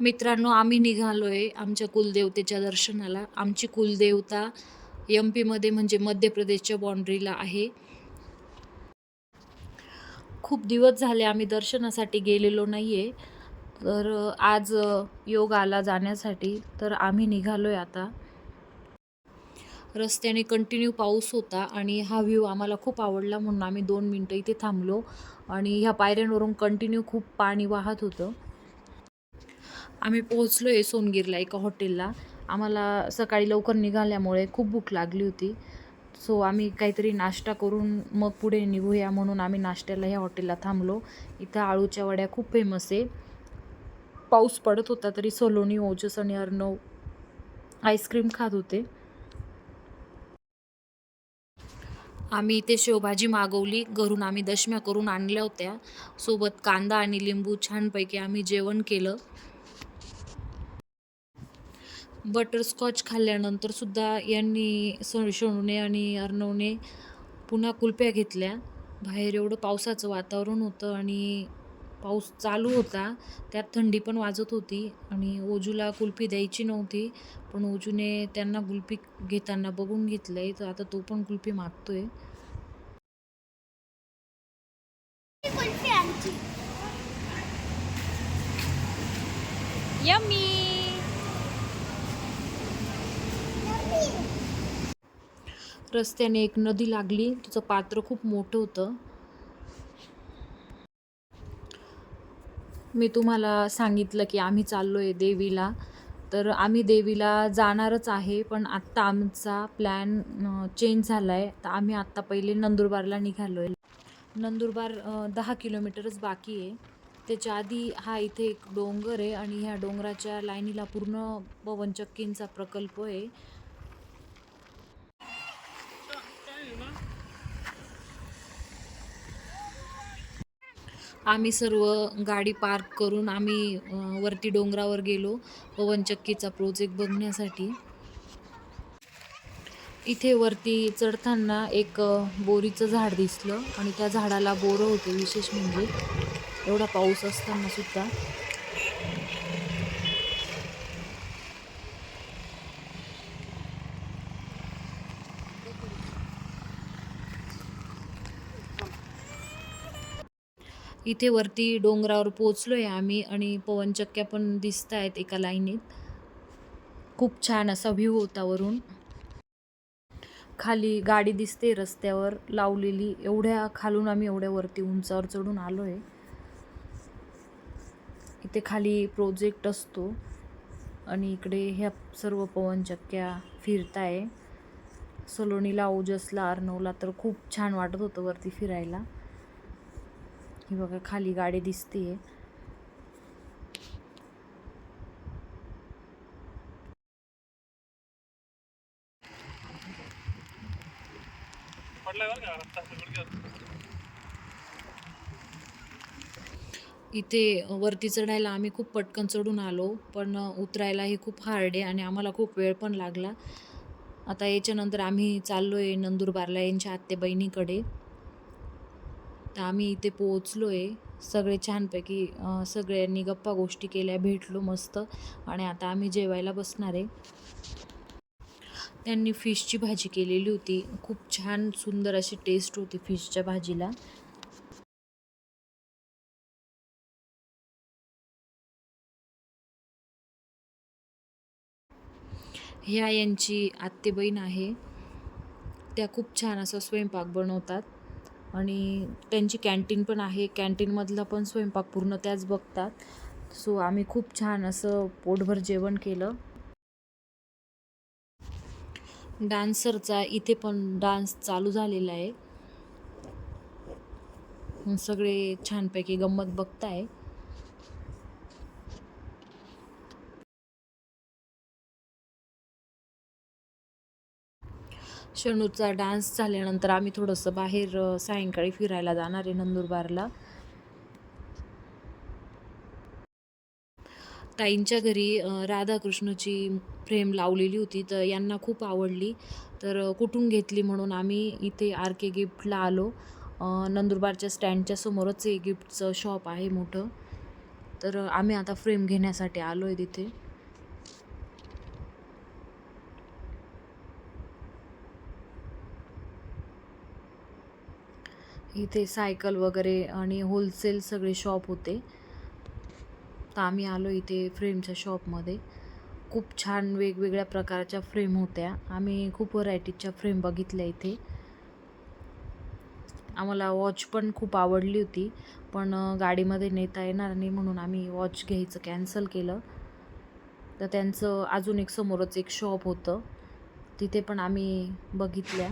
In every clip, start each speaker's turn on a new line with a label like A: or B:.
A: मित्रांनो आम्ही निघालो आहे आमच्या कुलदेवतेच्या दर्शनाला. आमची कुलदेवता एम पीमध्ये म्हणजे मध्य प्रदेशच्या बाँड्रीला आहे. खूप दिवस झाले आम्ही दर्शनासाठी गेलेलो नाही आहे तर आज योग आला जाण्यासाठी. तर आम्ही निघालो आहे आता. रस्त्याने कंटिन्यू पाऊस होता आणि हा व्ह्यू आम्हाला खूप आवडला म्हणून आम्ही दोन मिनटं इथे थांबलो. आणि ह्या पायऱ्यांवरून कंटिन्यू खूप पाणी वाहत होतं. आम्ही पोहोचलो आहे सोनगीरला एका हॉटेलला. आम्हाला सकाळी लवकर निघाल्यामुळे खूप भूक लागली होती. सो आम्ही काहीतरी नाश्ता करून मग पुढे निघूया म्हणून आम्ही नाश्त्याला ह्या हॉटेलला थांबलो. इथं आळूच्या वड्या खूप फेमस आहे. पाऊस पडत होता तरी सलोनी ओजस आणि अर्णव आईस्क्रीम खात होते. आम्ही इथे शेवभाजी मागवली. घरून आम्ही दशम्या करून आणल्या होत्या. सोबत कांदा आणि लिंबू छानपैकी आम्ही जेवण केलं. बटरस्कॉच खाल्ल्यानंतर सुद्धा यांनी स शोणूने आणि अर्णवने पुन्हा कुल्फ्या घेतल्या. बाहेर एवढं पावसाचं वातावरण होतं आणि पाऊस चालू होता. त्यात थंडी पण वाजत होती आणि ओजूला कुल्फी द्यायची नव्हती. पण ओजूने त्यांना कुल्फी घेताना बघून घेतलं आहे तर आता तो पण कुल्फी मागतोय. यम्मी. रस्त्याने एक नदी लागली. तिचं पात्र खूप मोठं होतं. मी तुम्हाला सांगितलं की आम्ही चाललो आहे देवीला. तर आम्ही देवीला जाणारच आहे पण आत्ता आमचा प्लॅन चेंज झाला आहे तर आम्ही आत्ता पहिले नंदुरबारला निघालो आहे नंदुरबार दहा किलोमीटरच बाकी आहे. त्याच्या आधी हा इथे एक डोंगर आहे आणि ह्या डोंगराच्या लाईनीला पूर्ण पवनचक्कींचा प्रकल्प आहे. आम्ही सर्व गाडी पार्क करून आम्ही वरती डोंगरावर गेलो पवनचक्कीचा प्रोजेक्ट बघण्यासाठी. इथे वरती चढताना एक बोरीचं झाड दिसलं आणि त्या झाडाला बोरं होते विशेष म्हणजे. एवढा पाऊस असताना सुद्धा. इथे वरती डोंगरावर पोचलो आहे आम्ही आणि पवनचक्क्या पण दिसत आहेत एका लाईनीत. खूप छान असा व्ह्यू होता वरून. खाली गाडी दिसते रस्त्यावर लावलेली. एवढ्या खालून आम्ही एवढ्या वरती उंचावर चढून आलो आहे इथे खाली प्रोजेक्ट असतो आणि इकडे ह्या सर्व पवनचक्क्या फिरताय. सलोनीला ओजसला अर्नवला तर खूप छान वाटत होतं वरती फिरायला. ही बघा खाली गाडी दिसतीये. इथे वरती चढायला आम्ही खूप पटकन चढून आलो पण उतरायला हे खूप हार्ड आहे आणि आम्हाला खूप वेळ पण लागला. आता याच्यानंतर आम्ही चाललो आहे नंदुरबारला यांच्या आत्ते बहिणीकडे तर आम्ही इथे पोहोचलो आहे सगळे छानपैकी सगळ्यांनी गप्पा गोष्टी केल्या भेटलो मस्त आणि आता आम्ही जेवायला बसणार आहे. त्यांनी फिशची भाजी केलेली होती. खूप छान सुंदर अशी टेस्ट होती फिशच्या भाजीला. ह्या यांची आत्तेबहीण आहे. त्या खूप छान असा स्वयंपाक बनवतात. आणि त्यांची कॅन्टीन पण आहे. कॅन्टीनमधला पण स्वयंपाक पूर्ण त्याच बघतात. सो आम्ही खूप छान असं पोटभर जेवण केलं. डान्सरचा इथे पण डान्स चालू झालेला आहे. सगळे छानपैकी गंमत बघताय. शनूचा डान्स झाल्यानंतर आम्ही थोडंसं बाहेर सायंकाळी फिरायला जाणार आहे नंदुरबारला. ताईंच्या घरी राधाकृष्णची फ्रेम लावलेली होती तर यांना खूप आवडली. तर कुठून घेतली म्हणून आम्ही इथे आर के गिफ्टला आलो. नंदुरबारच्या स्टँडच्या समोरच हे गिफ्टचं शॉप आहे मोठं. तर आम्ही आता फ्रेम घेण्यासाठी आलो आहे तिथे. इथे सायकल वगैरे आणि होलसेल सगळे शॉप होते. तर आम्ही आलो इथे फ्रेमच्या शॉपमध्ये खूप छान वेगवेगळ्या प्रकारच्या फ्रेम होत्या. आम्ही खूप व्हरायटीच्या फ्रेम बघितल्या इथे. आम्हाला वॉच पण खूप आवडली होती पण गाडीमध्ये नेता येणार नाही म्हणून आम्ही वॉच घ्यायचं कॅन्सल केलं. तर त्यांचं अजून एक समोरच एक शॉप होतं. तिथे पण आम्ही बघितल्या.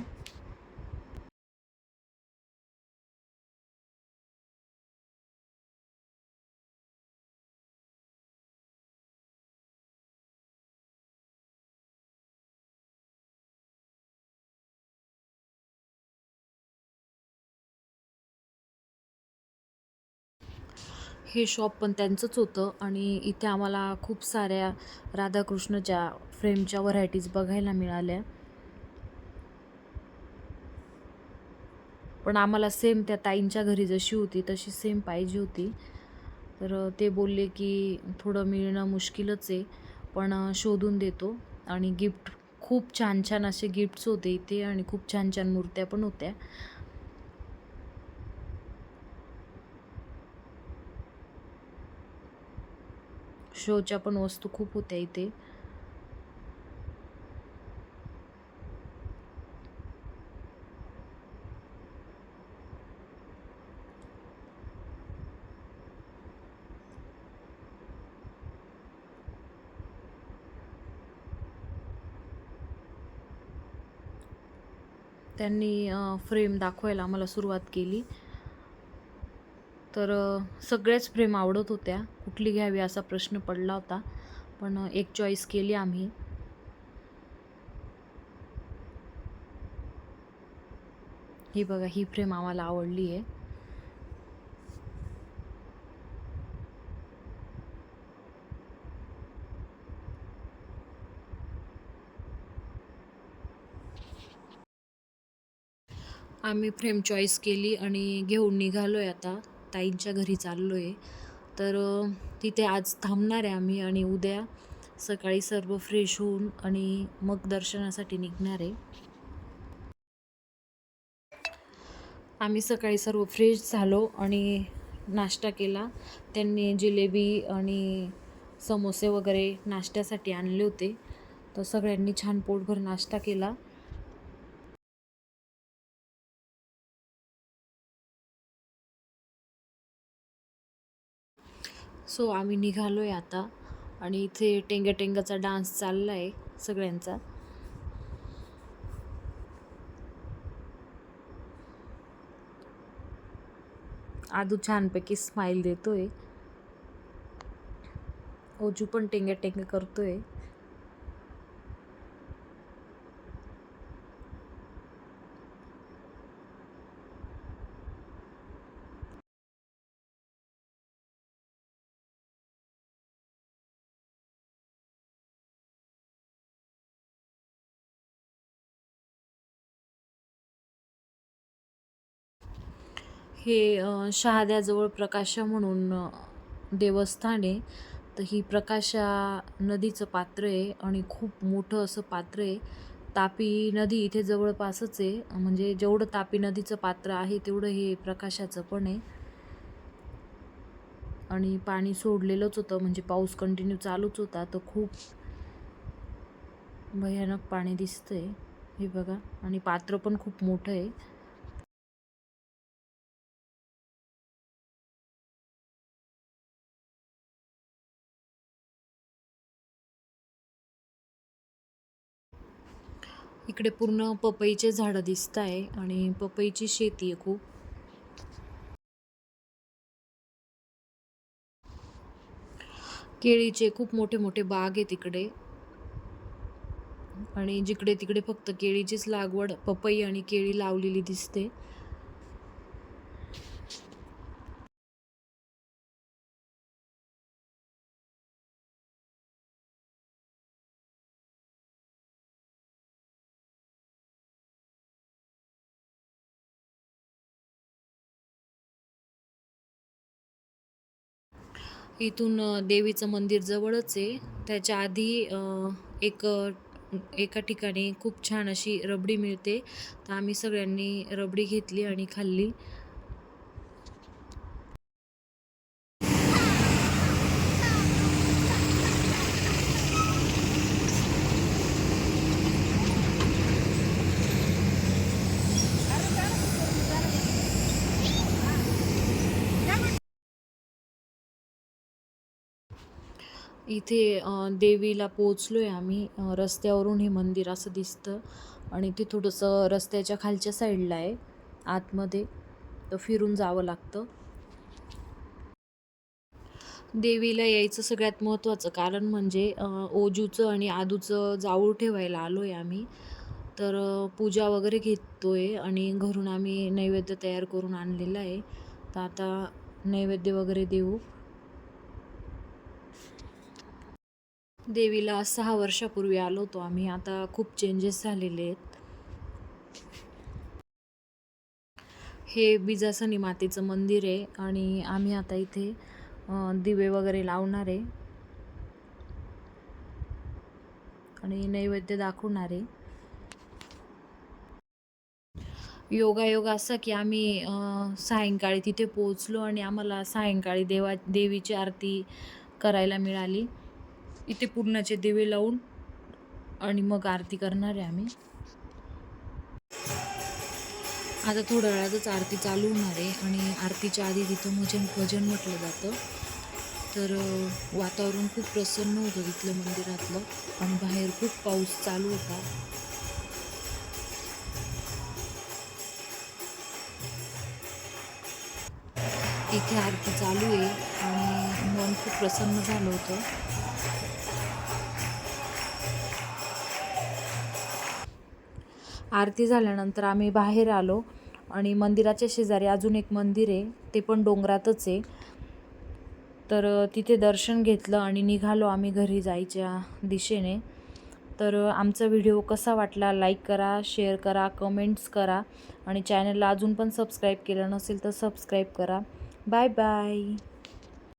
A: हे शॉप पण त्यांचंच होतं आणि इथे आम्हाला खूप साऱ्या राधाकृष्णच्या फ्रेमच्या व्हरायटीज बघायला मिळाल्या. पण आम्हाला सेम त्या ताईंच्या घरी जशी होती तशी सेम पाहिजे होती. तर ते बोलले की थोडं मिळणं मुश्किलच आहे पण शोधून देतो. आणि गिफ्ट खूप छान छान असे गिफ्ट्स होते इथे आणि खूप छान छान मूर्त्या पण होत्या. शोच्या पण वस्तू खूप होत्या इथे. त्यांनी फ्रेम दाखवायला आम्हाला सुरुवात केली. तर सगळ्याच फ्रेम आवडत होत्या. कुठली घ्यावी असा प्रश्न पडला होता. पण एक चॉईस केली आम्ही. ही बघा ही फ्रेम आम्हाला आवडली आहे. आम्ही फ्रेम चॉईस केली आणि घेऊन निघालो आहे आता. ताईंच्या घरी चाललो आहे तर तिथे आज थांबणार आहे आम्ही आणि उद्या सकाळी सर्व फ्रेश होऊन आणि मग दर्शनासाठी निघणार आहे. आम्ही सकाळी सर्व फ्रेश झालो आणि नाश्ता केला. त्यांनी जिलेबी आणि समोसे वगैरे नाश्त्यासाठी आणले होते. तर सगळ्यांनी छान पोटभर नाश्ता केला. सो आम्ही निघालो आहे आता. आणि इथे टेंग्या टेंगाचा डान्स चालला आहे सगळ्यांचा. आदू छानपैकी स्माईल देतोय. ओजू पण टेंग्या टेंग्या करतोय. हे शहाद्याजवळ प्रकाशा म्हणून देवस्थान आहे. तर ही प्रकाशा नदीचं पात्र आहे आणि खूप मोठं असं पात्र आहे. तापी नदी इथे जवळपासच आहे. म्हणजे जेवढं तापी नदीचं पात्र आहे तेवढं हे प्रकाशाचं पण आहे. आणि पाणी सोडलेलंच होतं. म्हणजे पाऊस कंटिन्यू चालूच होता. तर खूप भयानक पाणी दिसतंय. हे बघा. आणि पात्र पण खूप मोठं आहे. इकडे पूर्ण पपईचे झाडं दिसत आहे आणि पपईची शेती आहे खूप. केळीचे खूप मोठे मोठे बाग आहे तिकडे. आणि जिकडे तिकडे फक्त केळीचीच लागवड पपई आणि केळी लावलेली दिसते. इथून देवीचं मंदिर जवळच आहे. त्याच्या आधी एक एका ठिकाणी खूप छान अशी रबडी मिळते. तर आम्ही सगळ्यांनी रबडी घेतली आणि खाल्ली. इथे देवीला पोचलो आहे आम्ही रस्त्यावरून हे मंदिर असं दिसतं आणि ते थोडंसं रस्त्याच्या खालच्या साईडला आहे आतमध्ये. तर फिरून जावं लागतं. देवीला यायचं सगळ्यात महत्त्वाचं कारण म्हणजे ओजूचं आणि आदूचं जाऊळ ठेवायला आलो आहे आम्ही. तर पूजा वगैरे घेतोय आणि घरून आम्ही नैवेद्य तयार करून आणलेलं आहे. तर आता नैवेद्य वगैरे देऊ. देवीला सहा वर्षापूर्वी आलो होतो आम्ही. आता खूप चेंजेस झालेले आहेत. हे बिजासनी मातेचं मंदिर आहे आणि आम्ही आता इथे दिवे वगैरे लावणार आहे. आणि नैवेद्य दाखवणार आहे. योगायोग असा की आम्ही सायंकाळी तिथे पोहोचलो आणि आम्हाला सायंकाळी देवा देवीची आरती करायला मिळाली. इथे पूर्णाचे दिवे लावून आणि मग आरती करणार आहे आम्ही. आता थोड्या वेळातच आरती चालू होणार आहे आणि आरतीच्या आधी तिथं भजन भजन म्हटलं जातं. तर वातावरण खूप प्रसन्न होतं तिथलं मंदिरातलं आणि बाहेर खूप पाऊस चालू होता. इथे आरती चालू आहे आणि मन खूप प्रसन्न झालं होतं. आरती झाल्यानंतर आम्ही बाहेर आलो आणि मंदिराच्या शेजारी अजून एक मंदिर आहे ते पण डोंगरातच आहे. तर तिथे दर्शन घेतलं आणि निघालो आम्ही घरी जायच्या दिशेने. तर आमचा व्हिडिओ कसा वाटला लाईक करा शेअर करा कमेंट्स करा आणि चॅनलला अजून पण सबस्क्राईब केलं नसेल तर सबस्क्राईब करा. Bye bye.